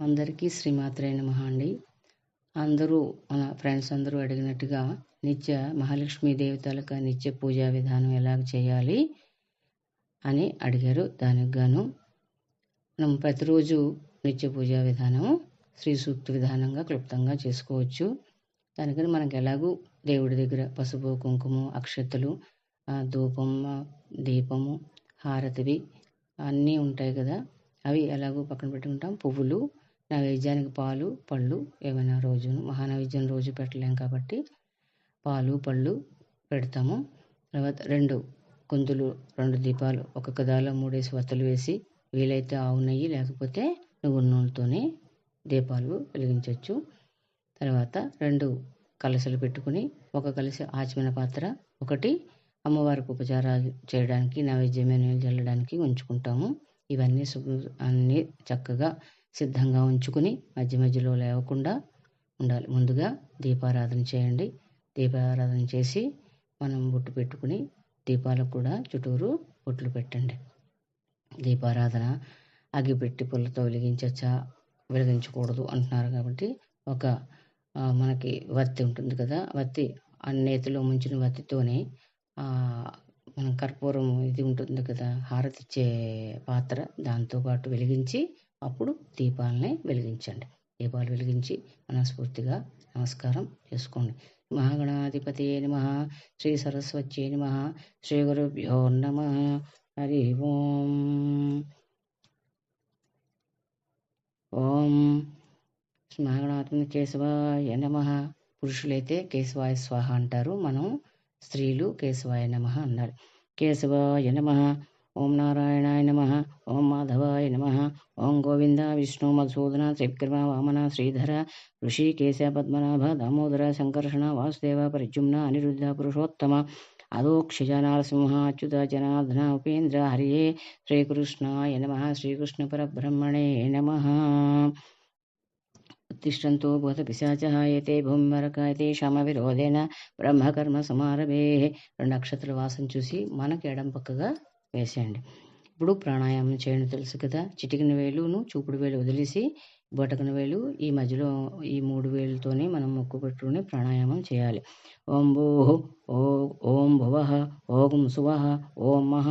అందరికీ శ్రీమాత్రే మహా అండి. అందరూ మన ఫ్రెండ్స్ అందరూ అడిగినట్టుగా నిత్య మహాలక్ష్మీ దేవతలకు నిత్య పూజా విధానం ఎలాగ చేయాలి అని అడిగారు. దానికి గాను మనం ప్రతిరోజు నిత్య పూజా విధానం శ్రీ సూక్తి విధానంగా క్లుప్తంగా చేసుకోవచ్చు. దానికని మనకి ఎలాగూ దేవుడి దగ్గర పసుపు కుంకుమ అక్షతలు ధూపం దీపము హారతివి అన్నీ ఉంటాయి కదా. అవి ఎలాగో పక్కన పెట్టుకుంటాం. పువ్వులు నైవేద్యానికి పాలు పళ్ళు ఏమైనా రోజును మహానైవేద్యం రోజు పెట్టలేం కాబట్టి పాలు పళ్ళు పెడతాము. తర్వాత రెండు కుందులు రెండు దీపాలు ఒక్కొక్క దానిలో మూడేసి వత్తలు వేసి వీలైతే ఆవు నెయ్యి లేకపోతే నువ్వు నూనెతోనే దీపాలు వెలిగించవచ్చు తర్వాత రెండు కలశలు పెట్టుకుని ఒక కలశ ఆచమన పాత్ర ఒకటి అమ్మవారికి ఉపచారాలు చేయడానికి నైవేద్యమైన చల్లడానికి ఉంచుకుంటాము. ఇవన్నీ అన్నీ చక్కగా సిద్ధంగా ఉంచుకుని మధ్య మధ్యలో లేవకుండా ఉండాలి. ముందుగా దీపారాధన చేయండి. దీపారాధన చేసి మనం బొట్టు పెట్టుకుని దీపాలకు కూడా చుట్టూరు బొట్లు పెట్టండి. దీపారాధన అగిపెట్టి పుల్లతో వెలిగించచ్చా? వెలిగించకూడదు అంటున్నారు కాబట్టి ఒక మనకి వత్తి ఉంటుంది కదా వత్తి ఆ నేతిలో ముంచిన వత్తితోనే మనం కర్పూరం ఇది ఉంటుంది కదా హారతిచ్చే పాత్ర దాంతో పాటు వెలిగించి అప్పుడు దీపాలని వెలిగించండి. దీపాలు వెలిగించి మనస్ఫూర్తిగా నమస్కారం చేసుకోండి. మహాగణాధిపతి నమ. శ్రీ సరస్వతి నమ. శ్రీ గురుభ్యో నమ. హరి ఓం. ఓం. మహాగణాధిపతి కేశవాయ నమ. పురుషులైతే కేశవాయ స్వాహ అంటారు. మనం స్త్రీలు కేశవాయ నమ అన్నారు. కేశవాయ నమ. ఓం నారాయణాయ నమ. ఓం మాధవాయ నమ. ఓం గోవింద విష్ణు మధుసూదన త్రివిక్రమ వామన శ్రీధర ఋషికేశ పద్మనాభ దామోదర సంకర్షణ వాసుదేవ పరిజుమ్న అనిరుద్ధ పురుషోత్తమ అదోక్షజ నరసింహ అచ్యుత జనార్దన ఉపేంద్ర హరియే శ్రీకృష్ణాయ నమ. శ్రీకృష్ణ పరబ్రహ్మణే నమ. ఉత్తిష్టంతో భూత పిశాచ ఏతే భూమిమరకాయతే క్షమ విరోధేన బ్రహ్మకర్మ సమారభే. రెండు నక్షత్రాల వాసం చూసి మనకి ఎడం పక్కగా వేసేయండి. ఇప్పుడు ప్రాణాయామం చేయడం తెలుసు కదా. చిటికిన వేలును చూపుడు వేలు వదిలేసి బొటకన వేలు ఈ మధ్యలో ఈ మూడు వేలుతోనే మనం మొక్కు పెట్టుకుని ప్రాణాయామం చేయాలి. ఓం భూ ఓ ఓం భువ ఓం శువ ఓం మహ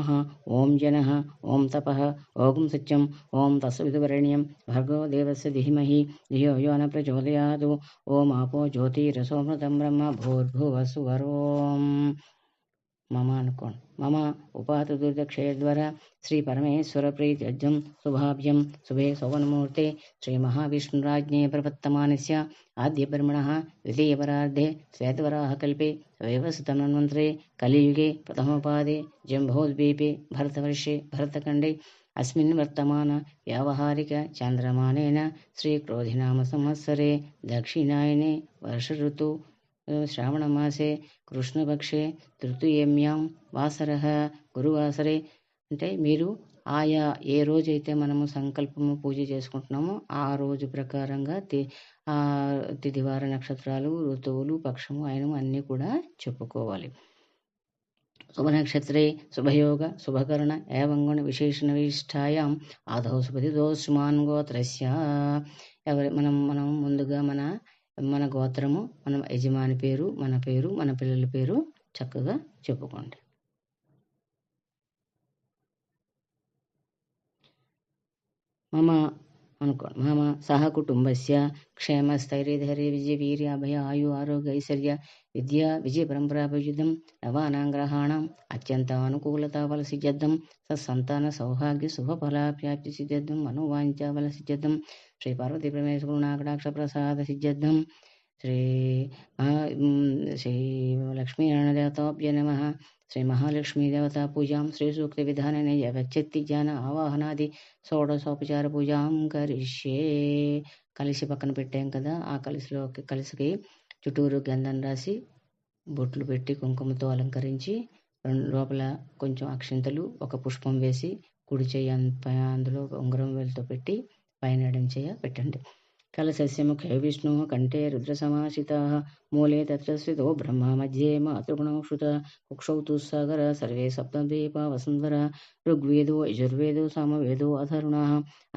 ఓం జన ఓం తప ఓం సత్యం ఓం తస్విదువరణ్యం భర్గో దేవస్య ధిమహి ధియో యో న ప్రచోదయాదు ఓం ఆపో జ్యోతిరసోమృతం బ్రహ్మ భూర్భువస్సువరోం మమ అనుకోండి మమ ఉపాత దుర్దక్షయద్వర శ్రీ పరమేశ్వర ప్రీత్యజ్యం శుభాభ్యం శుభే సౌవనమూర్తే శ్రీ మహావిష్ణురాజ్ఞే ప్రపత్తమానస్య ఆద్యబ్రహ్మణ ద్వితీయపరార్ధే శ్వేతవరాహ కల్పే వ్యవస్థమన్వంతరే కలియుగే ప్రథమపాదే జంభోద్వీపే భరతవర్షే భరతఖండే अस्मिन् वर्तमान व्यावहारिक चान्द्रमानेन श्रीक्रोधिनाम संवत्सरे दक्षिणायने वर्षऋतु శ్రావణమాసే కృష్ణపక్షే తృతీయమ్యాం వాసర గురువాసరే. అంటే మీరు ఆయా ఏ రోజైతే మనము సంకల్పము పూజ చేసుకుంటున్నామో ఆ రోజు ప్రకారంగా తి తిథివార నక్షత్రాలు ఋతువులు పక్షము ఆయనము అన్నీ కూడా చెప్పుకోవాలి. శుభనక్షత్రే శుభయోగ శుభకరణ ఏవం గుణ విశేషణ విశిష్టాయాం ఆదౌ సుపతిదోస్మాన్ గోత్రస్య. ఎవరి మనం మనం ముందుగా మన మన గోత్రము మన యజమాని పేరు మన పేరు మన పిల్లల పేరు చక్కగా చెప్పుకోండి. మమ అనుకోండి. మమ సహ కుటుంబస్య క్షేమ క్షేమస్థైర్యధైర్య విజయ వీర్య అభయ ఆయు ఆరోగ్య ఐశ్వర్య విద్య విజయ పరంపరాభియుద్ధం నవానాగ్రహాణం అత్యంత అనుకూలత వలసి జద్దం సత్సంతాన సౌభాగ్య శుభఫలాప్యాప్తి సిద్ధం మనోవాంఛ వలసి జద్దం శ్రీ పార్వతీ పరమేశ్వరు నాగడాక్ష ప్రసాద సిద్ధం శ్రీ మహా శ్రీ లక్ష్మీనారాయణదేవతాభ్య నమ. శ్రీ మహాలక్ష్మీ దేవతా పూజాం శ్రీ సూక్తి విధాననే యవచ్చత్తి జ్ఞాన ఆవాహనాది షోడశోపచార పూజాం కరిష్యే. కలిసి పక్కన పెట్టాం కదా ఆ కలిసిలో కలిసికి చుట్టూరు గంధం రాసి బొట్లు పెట్టి కుంకుమతో అలంకరించి రెండు లోపల కొంచెం అక్షింతలు ఒక పుష్పం వేసి కుడి చేయి అందులో ఉంగరం వేలుతో పెట్టి పైన ఎడం చేయ పెట్టండి. कलशस्य मुखे विष्णुः कण्ठे रुद्रसमाश्रिताः मूले तत्र स्थितो ब्रह्मा मध्ये मातृगुणौ कुक्षौ तु सागर सर्वे सप्तद्वीपा वसुन्धरा ऋग्वेदो यजुर्वेदो सामवेदो अथर्वणाः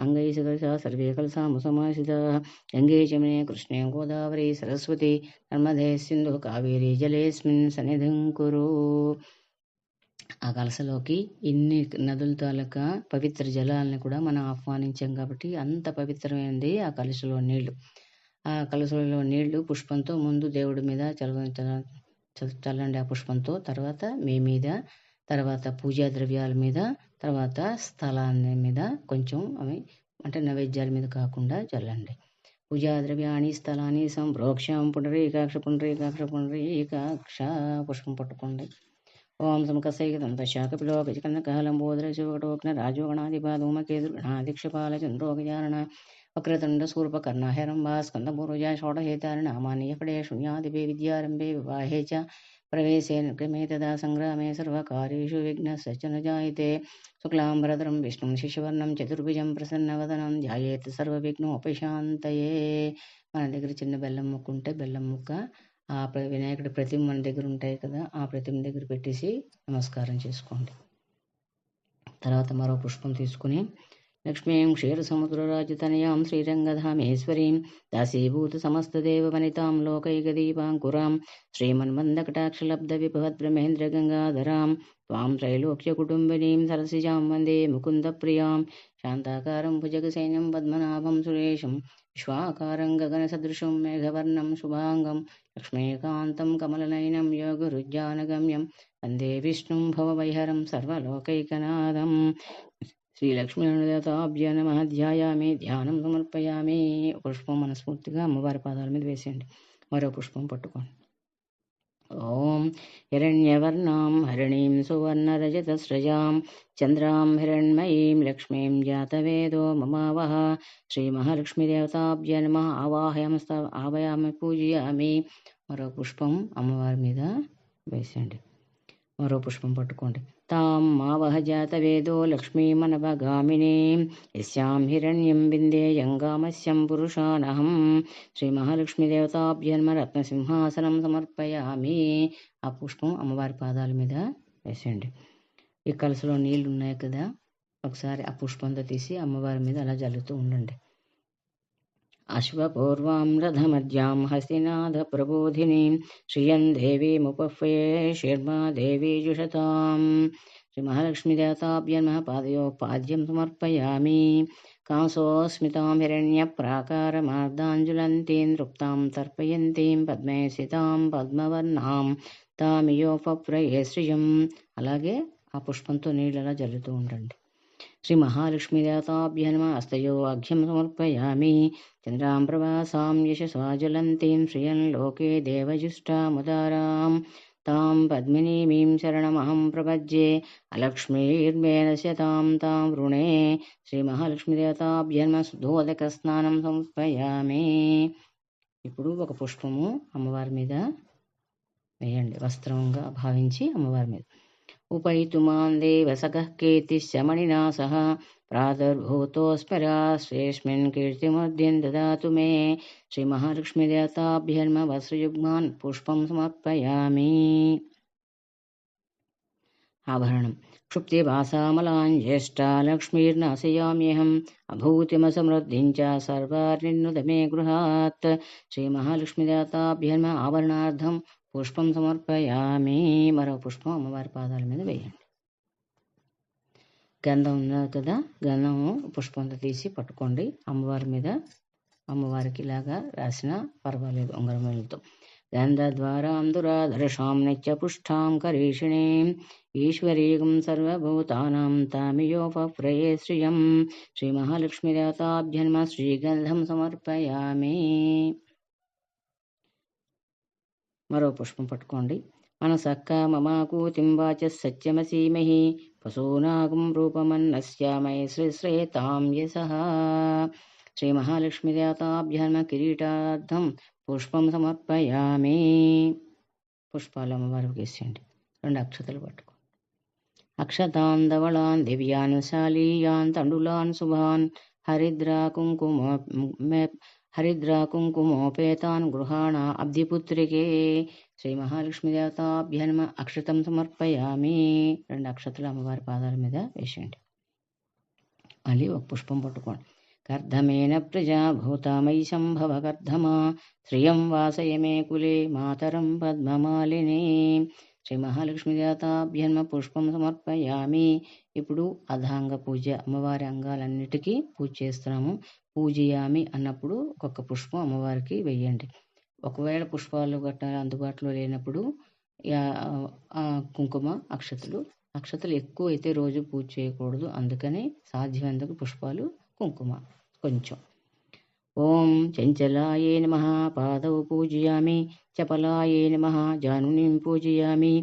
अङ्गैः सदृशा सर्वे कलसामुसमाश्रिताः गङ्गे जमुने कृष्णे गोदावरी सरस्वती नर्मदे सिन्धु कावेरी जलेऽस्मिन् सन्निधिं कुरु ఆ కలసలోకి ఇన్ని నదుల తాలూకా పవిత్ర జలాలను కూడా మనం ఆహ్వానించాం కాబట్టి అంత పవిత్రమైనది ఆ కలసలో నీళ్ళు. ఆ కలసలో నీళ్ళు పుష్పంతో ముందు దేవుడి మీద చల్ల చల్లండి ఆ పుష్పంతో తర్వాత మీ మీద తర్వాత పూజా ద్రవ్యాల మీద తర్వాత స్థలాన్ని మీద కొంచెం అవి అంటే నైవేద్యాల మీద కాకుండా చల్లండి. పూజా ద్రవ్యాన్ని స్థలాన్ని సంప్రోక్షం పునరీకాక్ష పునరీకాక్ష పునరీకాక్ష పుష్పం పట్టుకోండి. ఓం సమకసైకతం పశ్చాకపిలో గజకన్నకాలంబోదర శివకటోగ్న రాజోగణాధిపాధూమకేతుర్గణాధిక్షపాల చంద్రోగజారణ వక్రతుండ శూర్పకర్ణ హేరంబా స్కందపూర్వజ షోడహేతారణ అమానీయపడే శూన్యాదిపే విద్యారంభే వివాహే చ ప్రవేశే నిర్గమే తదా సంగ్రామే సర్వకార్యేషు విఘ్నశ్చ న జాయతే శుక్లాంబరధరం విష్ణుం శిశువర్ణం చతుర్భుజం ప్రసన్నవదనం ధ్యాయేత్ సర్వవిఘ్నోపశాంతయే మన దగ్గర చిన్న బెల్లం ముక్క ఉంటే బెల్లం ముక్క ఆ వినాయకుడి ప్రతిమ మన దగ్గర ఉంటాయి కదా ఆ ప్రతిమ దగ్గర పెట్టేసి నమస్కారం చేసుకోండి. తర్వాత మరో పుష్పం తీసుకుని लक्ष्मीं क्षीरसमुद्रराजतनयां श्रीरङ्गधामेश्वरीं दासीभूतसमस्तदेववनितां लोकैकदीपाङ्कुरां श्रीमन्मन्दकटाक्षलब्धविभवद्ब्रह्मेन्द्रगङ्गाधरां त्वां त्रैलोक्यकुटुम्बिनीं सरसिजां वन्दे मुकुन्दप्रियां शान्ताकारं भुजगसैन्यं पद्मनाभं सुरेशं विश्वाकारं गगनसदृशं मेघवर्णं शुभाङ्गं लक्ष्मीकान्तं कमलनयनं योगरुज्जानगम्यं वन्दे विष्णुं भववैहरं सर्वलोकैकनादम् వందే విష్ణుం శ్రీలక్ష్మీదేవతాభ్య నమ ధ్యాయామి ధ్యానం సమర్పయామి. పుష్పం మనస్ఫూర్తిగా అమ్మవారి పాదాల మీద వేసేయండి. మరో పుష్పం పట్టుకోండి. ఓం హిరణ్యవర్ణాం హరిణీం సువర్ణరజతస్రజాం చంద్రాం హిరణ్మయీం లక్ష్మీం జాతవేదో మమావహ. శ్రీమహాలక్ష్మీదేవతాభ్య నమ ఆవాహయం ఆవయామి పూజయామి. మరో పుష్పం అమ్మవారి మీద వేసేయండి. మరో పుష్పం పట్టుకోండి. తాం మావహ జాతవేదో లక్ష్మీమనభగామినీం యస్యాం హిరణ్యం విందేయంగామస్యం పురుషానహం. శ్రీ మహాలక్ష్మీదేవతాభ్యన్మ రత్నసింహాసనం సమర్పయామి. ఆ పుష్పం అమ్మవారి పాదాల మీద వేసేయండి. ఈ కలసలో నీళ్ళు ఉన్నాయి కదా ఒకసారి ఆ పుష్పంతో తీసి అమ్మవారి మీద అలా జల్లుతూ ఉండండి. అశ్వపూర్వాం రథమధ్యాం హస్తినాథ ప్రబోధినీం శ్రియం దేవీముపహ్వయే శర్మా దేవీ జుషతాం శ్రీ మహాలక్ష్మీదేవతాభ్యన్మ పాదయో పాద్యం సమర్పయామి కాంసోస్మితాం హిరణ్య ప్రాకారమార్దాంజులంతీం తృప్తాం తర్పయంతీం పద్మే సితాం పద్మవర్ణాం తామియోపప్రయే శ్రియం అలాగే ఆ పుష్పంతో నీళ్ళు అలా జల్లుతూ ఉండండి। శ్రీ మహాలక్ష్మీదేవతాభ్యన్మ అస్తయో అఘ్యం సమర్పయామి చంద్రాం ప్రభాసాం యశసా జ్వలంతీం శ్రియం లోకే దేవజుష్టాముదారాం తాం పద్మినీమీం శరణమహం ప్రపజ్యే అలక్ష్మీర్మేణ శతాం తాం వృణే శ్రీ మహాలక్ష్మీదేవతాభ్యన్మ సుధోదక స్నానం సమర్పయామి ఇప్పుడు ఒక పుష్పము అమ్మవారి మీద వేయండి. వస్త్రంగా భావించి అమ్మవారి మీద. उपैतुमान्देवसकः कीर्तिश्च मणिनासः प्रादुर्भूतोऽस्मरास्वेऽस्मिन् कीर्तिमद्यं ददातु मे। श्रीमहालक्ष्मीदेवताभ्यर्मवस्रयुग्मान् पुष्पं समर्पयामि। आभरणम्। क्षुप्ते भासामलाञ्ज्येष्टा लक्ष्मीर्नाशयाम्यहम्। अभूतिमसमृद्धिम् च सर्वार्निन्नुदमे गृहात्। श्रीमहालक्ष्मीदाताभ्यर्म आवरणार्थम् పుష్పం సమర్పయామి. మరో పుష్పం అమ్మవారి పాదాల మీద వేయండి. గంధం ఉన్నది కదా గంధం పుష్పంతో తీసి పట్టుకోండి. అమ్మవారి మీద అమ్మవారికి ఇలాగా రాసిన పర్వాలేదు ఉంగరం వేలుతో గంధద్వారాం దురాధర్షాం నిత్యపుష్టాం కరీషిణీం. ఈశ్వరీయం సర్వభూతానాం తామియోపప్రయే శ్రియం శ్రీ మహాలక్ష్మీదేవతాభ్యన్మ శ్రీగంధం సమర్పయామి. మరో పుష్పం పట్టుకోండి. మనసక్క మమాకూతిం వాచ సత్యమసీమహి పశూనాగం రూపమన్నశ్యామై శ్రీశ్రేతాం యశ. శ్రీ మహాలక్ష్మీదేవతాభ్యర్మ కిరీటార్థం పుష్పం సమర్పయామి. పుష్పాలు అమ్మవారికి వేసేయండి. రెండు అక్షతలు పట్టుకోండి. అక్షతాన్ ధవళాన్ దివ్యాన్ శాలీయాన్ తండులాన్ శుభాన్ హరిద్రా కుంకుమ హరిద్రా కుంకుమోపేతాన్ గృహాణ అబ్ధిపుత్రికే శ్రీ మహాలక్ష్మి అక్షతం సమర్పయామి రెండు అక్షతలు అమ్మవారి పాదాల మీద వేసేయండి. మళ్ళీ ఒక పుష్పం పట్టుకోండి. కర్ధమేన ప్రజా భూతామయి సంభవ కర్ధమా శ్రియం వాసయమే కులే మాతరం పద్మమాలిని. శ్రీ మహాలక్ష్మిదేవతాభ్యన్మ పుష్పం సమర్పయామి. ఇప్పుడు అధాంగ పూజ అమ్మవారి అంగాలన్నిటికీ పూజ చేస్తున్నాము. పూజయామి అన్నప్పుడు ఒక్కొక్క పుష్పం అమ్మవారికి వెయ్యండి. ఒకవేళ పుష్పాలు గట్ట అందుబాటులో లేనప్పుడు కుంకుమ అక్షతలు అక్షతలు ఎక్కువ అయితే రోజు పూజ చేయకూడదు. అందుకని సాధ్యమైనందుకు పుష్పాలు కుంకుమ కొంచెం. ఓం చంచలాయే నమ పాదవు పూజయామి చపలాయే నమ జానుని పూజయామి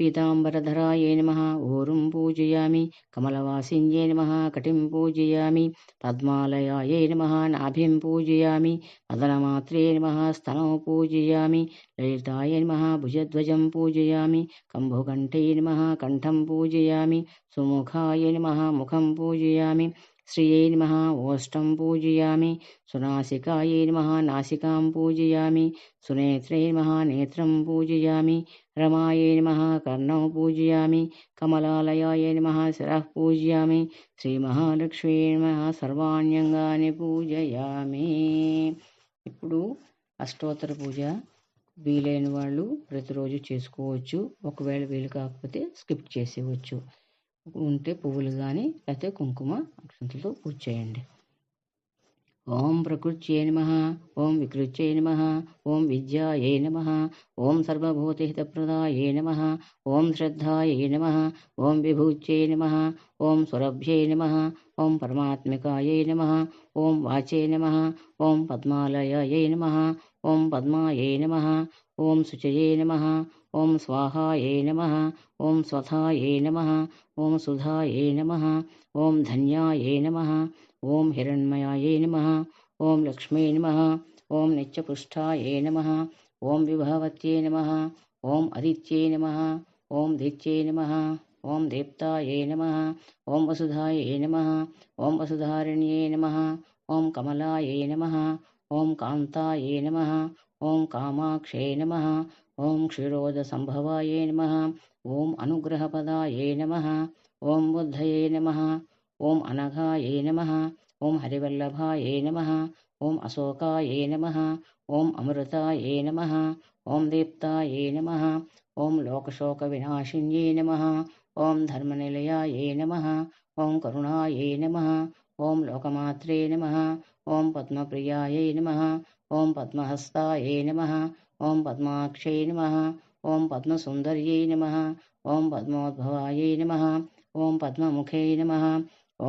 पीताम्बरधराय नमः। ओरुं पूजयामि। कमलवासिन्यै नमः। कटिं पूजयामि। पद्मालयाय नमः। नाभिं पूजयामि। मदनमात्रे नमः। स्तनौ पूजयामि। ललिताय नमः। भुजध्वजं पूजयामि। कम्भोकण्ठेनमः कण्ठं पूजयामि। सुमुखाय नमः। मुखं पूजयामि। శ్రిयै నమ ఓష్టం పూజయామి సునాసికాయై నమ నాసికాం పూజయామి సునేత్రే నమ నేత్రం పూజయామి రమాయై నమ కర్ణం పూజయామి కమలాలయాయ నమ శిరః పూజయామి శ్రీమహాలక్ష్మీ నమ సర్వాణ్యంగాని పూజయామి ఇప్పుడు అష్టోత్తర పూజ వీలైన వాళ్ళు ప్రతిరోజు చేసుకోవచ్చు. ఒకవేళ వీలు కాకపోతే స్కిప్ చేసేవచ్చు. ఉంటే పువ్వులు కానీ లేకపోతే కుంకుమ అక్షంతలతో పూజ చేయండి ఓం ప్రకృత్యై నమ ఓం వికృత్యై నమ ఓం విద్యాయై నమ ఓం సర్వభూతహితప్రదాయై నమ ఓం శ్రద్ధాయై నమ ఓం విభూత్యై నమ ఓం సురభ్యై నమ ఓం పరమాత్మికాయై నమ ఓం వాచై నమ ఓం పద్మాలయాయై నమ ఓం పద్మాయై నమ ఓం శుచయే నమ ॐ स्वाहायै नमः ॐ स्वथाय नमः ॐ सुधायै नमः ॐ धन्यायै नमः ॐ हिरण्मयायै नमः ॐ लक्ष्म्यै नमः ॐ नित्यपुष्ठाय नमः ॐ विभावत्यै नमः ॐ अदित्यै नमः ॐ ॐत्ये नमः ॐ ॐ नमः ॐ वसुधायै नमः ॐ वसुधारिण्यै नमः ॐ कमलायै नमः ॐ कान्तायै नमः ॐ कामाक्षे नमः ॐ क्षिरोधसम्भवाय नमः ॐ अनुग्रहपदायै नमः ॐ बुद्धये नमः ॐ अनघाय नमः ॐ हरिवल्लभाय नमः ॐ अशोकायै नमः ॐ अमृताय नमः ॐ दीप्तायै नमः ॐ लोकशोकविनाशिन्यै नमः ॐ धर्मनिलयायै नमः ॐ करुणाय नमः ॐ लोकमात्रे नमः ॐ पद्मप्रियायै नमः ॐ ॐ पद्महस्ताय नमः ॐ पद्माक्षये नमः ॐ पद्मसुन्दर्यै नमः ॐ पद्मोद्भवायै नमः ॐ पद्ममुखे नमः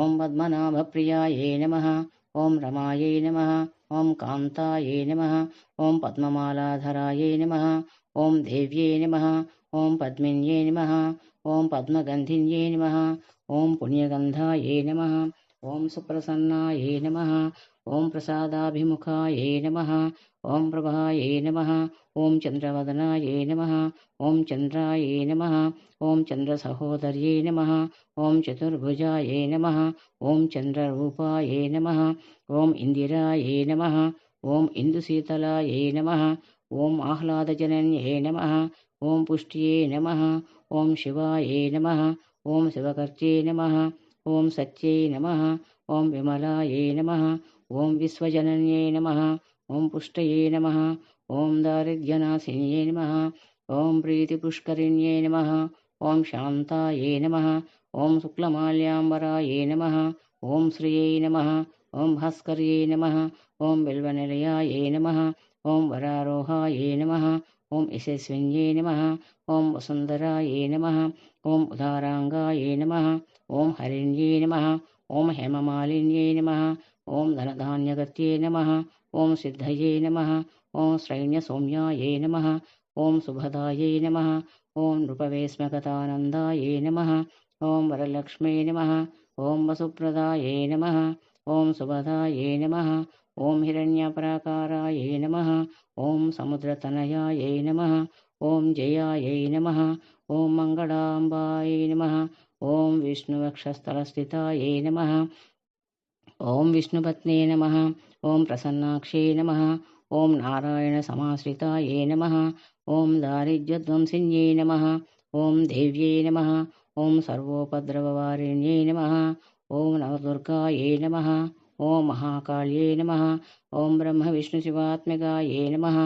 ॐ पद्मनाभप्रियायै नमः ॐ रमायै नमः ॐ कान्तायै नमः ॐ पद्ममालाधरायै नमः ॐ देव्यै नमः ॐ पद्मिन्यै नमः ॐ पद्मगन्धिन्यै नमः ॐ पुण्यगन्धायै नमः ॐ सुप्रसन्नायै नमः ॐ प्रसादाभिमुखायै नमः ॐ प्रभायै नमः ॐ चन्द्रवदनायै नमः ॐ चन्द्रायै नमः ॐ चन्द्रसहोदर्यै नमः ॐ चतुर्भुजायै नमः ॐ चन्द्ररूपायै नमः ॐ इन्दिरायै नमः ॐ इन्दुशीतलायै नमः ॐ आह्लादजनन्यै नमः ॐ पुष्ट्यै नमः ॐ शिवायै नमः ॐ ॐ नमः ॐ सत्यै नमः ॐ विमलायै नमः ॐ विश्वजनन्यै नमः ॐ पुष्टये नमः ॐ दिद्र्यनासिन्ये नमः ॐ प्रीतिपुष्करिण्ये नमः ॐ शान्तायै नमः ॐ शुक्लमाल्याम्बरायै नमः ॐ श्रियै नमः ॐ भास्कर्यै नमः ॐ बिल्वनिलयायै नमः ॐ वरारोहायै नमः ॐ यशस्विन्यै नमः ॐ वसुन्दराय नमः ॐ उदाराङ्गायै नमः ॐ हरिण्यै नमः ॐ हेममालिन्यै नमः ॐ धनधान्यगत्यै नमः ॐ सिद्धये नमः ॐ सैन्यसौम्यायै नमः ॐ सुभदायै नमः ॐ नृपवेश्मगतानन्दाय नमः ॐ वरलक्ष्मै नमः ॐ वसुप्रदायै नमः ॐ सुभदायै नमः ॐ हिरण्यपराकारायै नमः ॐ समुद्रतनयायै नमः ॐ जयायै नमः ॐ मङ्गलाम्बायै नमः ॐ विष्णुवक्षस्थलस्थितायै नमः ॐ विष्णुपत्ने नमः ॐ प्रसन्नाक्षे नमः ॐ नारायणसमाश्रितायै नमः ॐ दारिद्र्यध्वंसिन्यै नमः ॐ देव्यै नमः ॐ सर्वोपद्रववारिण्यै नमः ॐ नवदुर्गायै नमः ॐ महाकाल्यै नमः ॐ ब्रह्मविष्णुशिवात्मिकायै नमः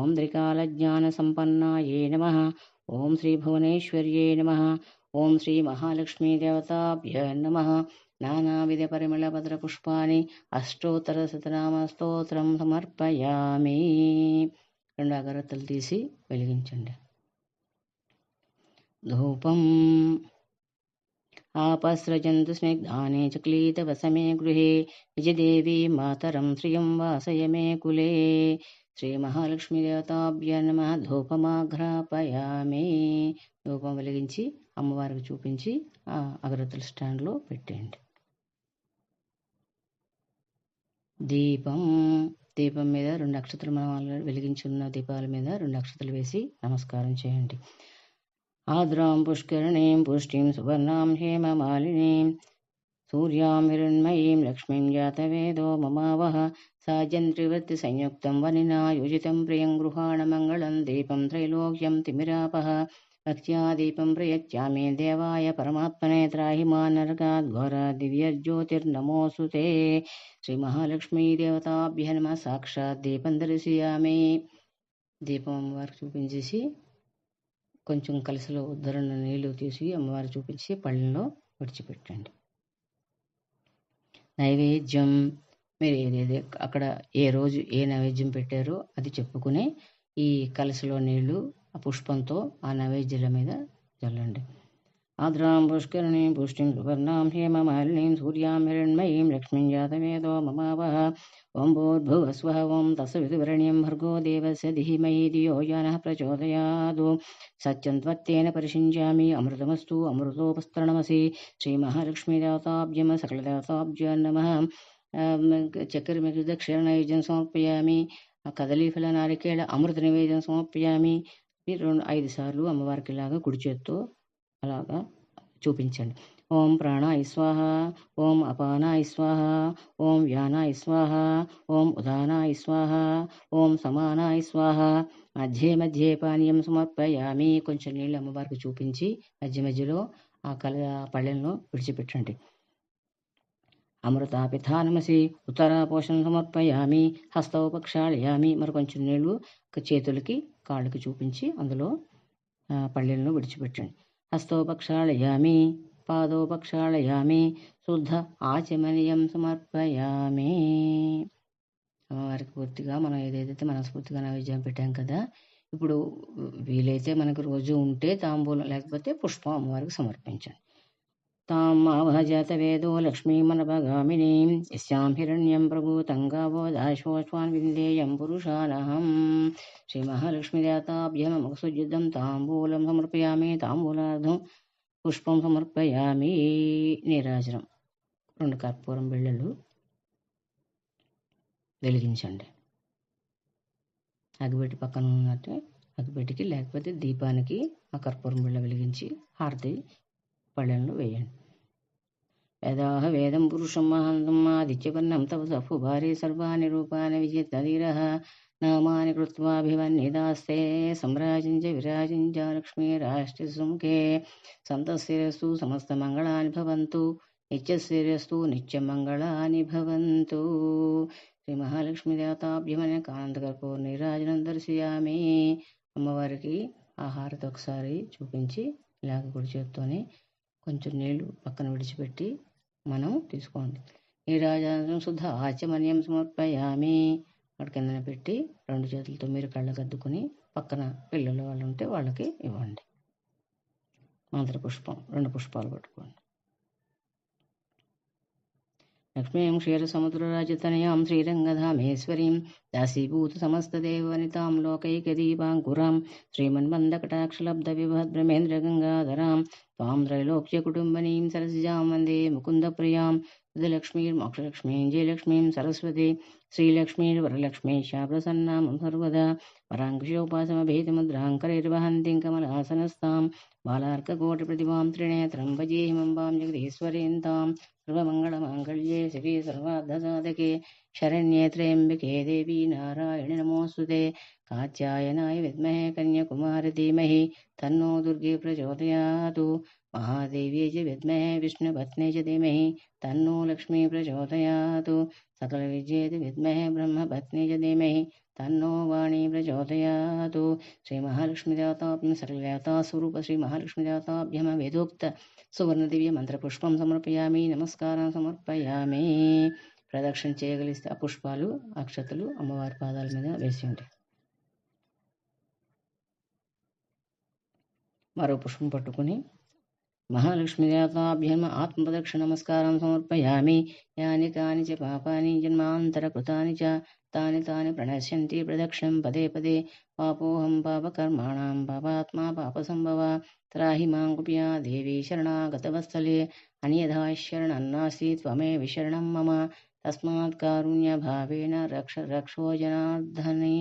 ॐ त्रिकालज्ञानसम्पन्नायै नमः ॐ श्रीभुवनेश्वर्यै नमः ॐ श्रीमहालक्ष्मीदेवताभ्य नमः నానావిధ పరిమళపత్ర పుష్పాన్ని అష్టోత్తర శతనామ స్తోత్రం సమర్పయామి రెండు అగరత్తలు తీసి వెలిగించండి. ధూపం. ఆపసృజంతు స్నిగ్ధానే చక్లీతవసమే గృహే విజయదేవి మాతరం శ్రియం వాసయమే కులే. శ్రీమహాలక్ష్మీదేవతాభ్య నమ. ధూపమాఘ్రాపయామి. ధూపం వెలిగించి అమ్మవారికి చూపించి అగరత్తుల స్టాండ్లో పెట్టేయండి. దీపం దీపం మీద రెండు అక్షతలు మనం ఆల్రెడీ వెలిగించి ఉన్న దీపాల మీద రెండు అక్షతలు వేసి నమస్కారం చేయండి ఆద్రాం పుష్కరణీం పుష్టిం సువర్ణాం హేమమాలినీం సూర్యాం హిరణ్మయీం లక్ష్మీం జాతవేదో మమావహ సాజంత్రివత్తి సంయుక్తం వనినా యోజితం ప్రియం గృహాణమంగళం దీపం త్రైలోక్యం తిమిరాపహ భక్త్యాదీపం ప్రయచ్చామే దేవాయ పరమాత్మనే త్రాహి మా దివ్యజ్యోతిర్నమోసు శ్రీ శ్రీమహాలక్ష్మీదేవతాభ్య నమ సాక్షాత్ దీపం దర్శయామి దీపం వారికి చూపించేసి కొంచెం కలిసిలో ఉద్దరణ నీళ్ళు తీసి అమ్మవారు చూపించి పళ్ళలో విడిచిపెట్టండి. నైవేద్యం మీరు ఏదేది అక్కడ ఏ రోజు ఏ నైవేద్యం పెట్టారో అది చెప్పుకుని ఈ కలసలో నీళ్ళు ఆ పుష్పంతో ఆ నైవేద్యుల మీద చల్లండి ఆద్రాం పుష్కరణీం పుష్టిం సువర్ణాం హేమమాలినీం సూర్యాం హిరణ్మయీం లక్ష్మీం జాతవేదో మమావహ. ఓం భూర్భువస్వః ఓం భర్గో దేవస్య ధీమహి ధియో యానః ప్రచోదయాదు. సత్యం త్వత్తేన పరిషించామి అమృతమస్తు అమృతోపస్తరణమసి. శ్రీమహాలక్ష్మీదాతాబ్జమ సకలదేవతాభ్య నమః. చక్కెర మీకు దక్షిణ నైవేద్యం సమర్పయామి. కదలీఫల నారికేళ అమృత నివేద్యం సమర్పయామి. మీరు రెండు ఐదు సార్లు అమ్మవారికి ఇలాగా కుడి చేత్తో అలాగా చూపించండి. ఓం ప్రాణ ఐస్వాహ ఓం అపాన ఐస్వాహ ఓం వ్యాన ఐస్వాహ ఓం ఉదాన ఐస్వాహ ఓం సమాన ఐస్వాహ మధ్య మధ్య పానీయం సమర్పయామి. కొంచెం నీళ్ళు అమ్మవారికి చూపించి మధ్య మధ్యలో ఆ కల పళ్ళెంలో విడిచిపెట్టండి. అమృతాపిథానమసి ఉత్తర పోషణ సమర్పయామి. హస్తోపక్షాళయామి. మరి కొంచెం నీళ్ళు చేతులకి కాళ్ళకి చూపించి అందులో పల్లెలను విడిచిపెట్టండి. హస్తోపక్షాళయామి పాదోపక్షాళయామి శుద్ధ ఆచమనీయం సమర్పయామి. అమ్మవారికి పూర్తిగా మనం ఏదైతే మనస్ఫూర్తిగా నైవేద్యం పెట్టాం కదా ఇప్పుడు వీలైతే మనకు రోజు ఉంటే తాంబూలం లేకపోతే పుష్పం అమ్మవారికి సమర్పించండి. తాం ఆవహజాత వేదో లక్ష్మీమనభగామినీం యస్యాం హిరణ్యం ప్రభూతంగావో దాశోష్వాన్ విందేయం పురుషానహం శ్రీమహాలక్ష్మీదేవతాభ్యమముఖసుయుద్ధం తాంబూలం సమర్పయామి తాంబూలార్థం పుష్పం సమర్పయామి. నీరాజనం రెండు కర్పూరం బిళ్ళలు వెలిగించండి. అగ్గిపెట్టి పక్కన ఉన్నట్టే అగ్గిపెట్టికి లేకపోతే దీపానికి ఆ కర్పూరం బిళ్ళ వెలిగించి హారతి పళ్ళను వేయండి. యదాహ వేదం పురుషం మహంతం ఆదిత్యవర్ణం తవ సఫు భారీ సర్వాణి రూపాన్ని విజితధీర నామాని కృత్వాభివన్నిదాస్తే సంరాజించ విరాజించ లక్ష్మీరాష్ట్ర సుముఖే సంతశిరస్సు సమస్త మంగళాని భవంతు నిత్యశిరస్సు నిత్యమంగళాని భవంతు శ్రీ మహాలక్ష్మీ దేవతాభ్యమనే కాంతకర్పూర్ నీరాజనం దర్శయామి. అమ్మవారికి ఆహారతో ఒకసారి చూపించి ఇలాగ గుడి చేత్తోనే కొంచెం నీళ్ళు పక్కన విడిచిపెట్టి మనం తీసుకోండి. నీరాజనం శుద్ధ ఆచమన్యం సమర్పయామి. అక్కడ కిందన పెట్టి రెండు చేతులతో మీరు కళ్ళ కద్దుకుని పక్కన పిల్లలు వాళ్ళు ఉంటే వాళ్ళకి ఇవ్వండి. మంత్ర పుష్పం రెండు పుష్పాలు పట్టుకోండి. లక్ష్మీం క్షీరసముద్రరాజతనయాం శ్రీరంగధామేశ్వరీం దాసీభూత సమస్తదేవనితాం లోకైకదీపాంకురాం శ్రీమన్మందకటాక్షలబ్ధ విభద్రమేంద్ర त्वां त्रैलोक्यकुटुम्बनीं सरसिजां वन्दे मुकुन्दप्रियां लक्ष्मीर्मोक्षलक्ष्मीं जयलक्ष्मीं सरस्वती श्रीलक्ष्मीर्वरलक्ष्मी शाप्रसन्नां सर्वदा पराङ्कुशोपासमभेदमुद्राङ्करैर्वहन्तीं कमलासनस्तां बालार्ककोटिप्रतिभां त्रिणेत्रं भजे हिमम्बां जगदीश्वरीन्तां सर्वमङ्गलमाङ्गल्ये शिवे सर्वार्धसाधके शरण्ये त्र्यम्बिके देवी नारायणि नमोऽस्तु ते కాత్యాయనాయ విద్మహే కన్యాకుమారి ధీమహి తన్నో దుర్గే ప్రచోదయాదు మహాదేవ్యై చ విద్మహే విష్ణుపత్నే చ ధీమహి తన్నో లక్ష్మీ ప్రచోదయాదు సకల విద్యేతి విద్మహే బ్రహ్మపత్నే చ ధీమహి తన్నో వాణి ప్రచోదయాదు శ్రీ మహాలక్ష్మీదేవతాభ్యం సకలదేవతాస్వరూప శ్రీ మహాలక్ష్మిదాతాభ్యమ వేదోక్త సువర్ణదివ్య మంత్రపుష్పం సమర్పయామి నమస్కారం సమర్పయామి ప్రదక్షిణ చేయగలిస్తే ఆ పుష్పాలు అక్షతలు అమ్మవారి పాదాల మీద వేసి ఉంటాయి మరో పుష్పం పట్టుకుని మహాలక్ష్మి దేవతాభ్యమ ఆత్మప్రదక్షిణ నమస్కారం సమర్పయామి యాని కాని చ పాపాని జన్మాంతర కృతాని చ తాని తాని ప్రణశ్యంతి ప్రదక్షిణం పదే పదే పాపోహం పాపకర్మాణం పాపాత్మా పాపసంభవ త్రాహి మాం కృపయా దేవి శరణాగతవత్సలే అన్యథా శరణన్నాసి త్వమేవ శరణం మమ తస్మాత్ కారుణ్యభావేన రక్ష రక్షో జనార్దనే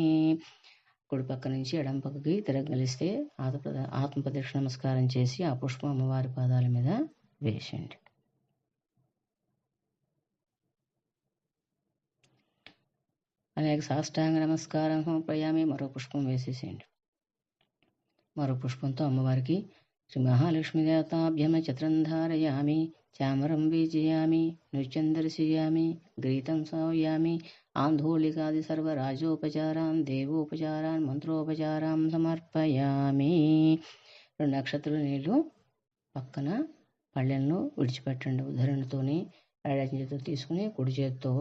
కుడి పక్క నుంచి ఎడం పక్కకి తిరగలిస్తే ఆత్మ ఆత్మప్రదక్షిణ నమస్కారం చేసి ఆ పుష్పం అమ్మవారి పాదాల మీద వేసేయండి. అలాగే సాష్టాంగ నమస్కారం ప్రయామి మరో పుష్పం వేసేసేయండి. మరో పుష్పంతో అమ్మవారికి శ్రీ మహాలక్ష్మి దేవతాభ్యమ చత్రం ధారయామి చామరం వీజయామి నృత్యం దర్శయామి గ్రీతం సావయామి ఆంధోళికాది సర్వరాజోపచారాన్ దేవోపచారాన్ మంత్రోపచారాన్ సమర్పయామి రెండు నక్షత్రాల నీళ్ళు పక్కన పళ్ళెలను విడిచిపెట్టండి. ఉదాహరణతోని ఎడ చేతితో తీసుకుని కుడి చేతితో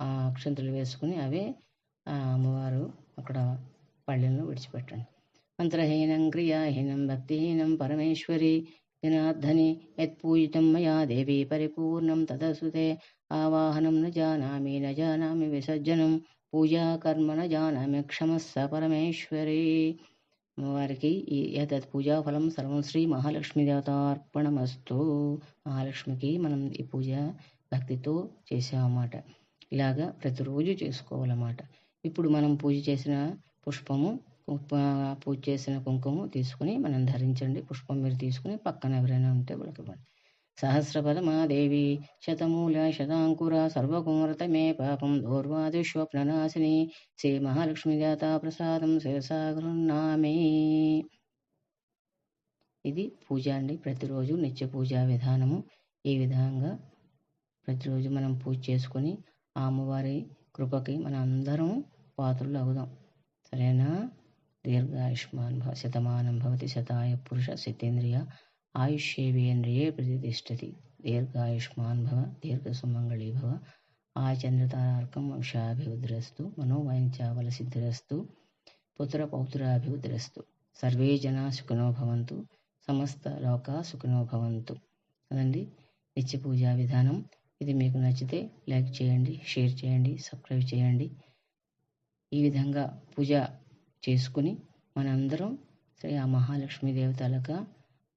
ఆ అక్షంతలు వేసుకుని అవే ఆ అమ్మవారు అక్కడ పళ్ళెలను విడిచిపెట్టండి. మంత్రహీనం క్రియాహీనం భక్తిహీనం పరమేశ్వరి జనార్దని యత్పూజితం మయా దేవి పరిపూర్ణం తదసుతే ఆవాహనం న జానామి న జానామి విసర్జనం పూజా కర్మ న జానామి క్షమస్స పరమేశ్వరి వారికి ఈ ఏతత్ పూజాఫలం సర్వం శ్రీ మహాలక్ష్మి దేవతార్పణమస్తు మహాలక్ష్మికి మనం ఈ పూజ భక్తితో చేసామన్నమాట ఇలాగా ప్రతిరోజు చేసుకోవాలన్నమాట। ఇప్పుడు మనం పూజ చేసిన పుష్పము పూజ చేసిన కుంకుమ తీసుకుని మనం ధరించండి. పుష్పం మీరు తీసుకుని పక్కన ఎవరైనా ఉంటే వాళ్ళకి ఇవ్వండి. సహస్రపదమాదేవి శతమూల శతాంకుర సర్వకుమరతమే పాపం దౌర్వాదిష్వప్ననాశిని శ్రీ మహాలక్ష్మి జాత ప్రసాదం శిరసాగృన్నామే ఇది పూజ అండి. ప్రతిరోజు నిత్య పూజా విధానము. ఈ విధంగా ప్రతిరోజు మనం పూజ చేసుకొని ఆ అమ్మవారి కృపకి మనం అందరం పాత్రలు అవుదాం. సరేనా? దీర్ఘాయుష్మాన్ భవ శతమానం భవతి శతాయ పురుష శతేంద్రియ ఆయుష్యేవేంద్రియే ప్రతిష్టతి దీర్ఘాయుష్మాన్ భవ దీర్ఘసుమంగళీ భవ ఆచంద్రతారార్కం వంశాభివృద్ధిరస్తు మనోవాంఛావల సిద్ధిరస్తు పుత్ర సర్వే జనా సుఖినో భవంతు సమస్త లోకా సుఖినో భవంతు అదండి నిత్య పూజా విధానం ఇది మీకు నచ్చితే లైక్ చేయండి షేర్ చేయండి సబ్స్క్రైబ్ చేయండి। ఈ విధంగా పూజ చేసుకుని మనందరం శ్రీ ఆ మహాలక్ష్మీ దేవతలక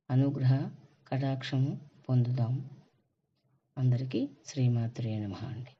అనుగ్రహ కటాక్షము పొందుదాం. అందరికీ శ్రీమాత్రే నమ అండి.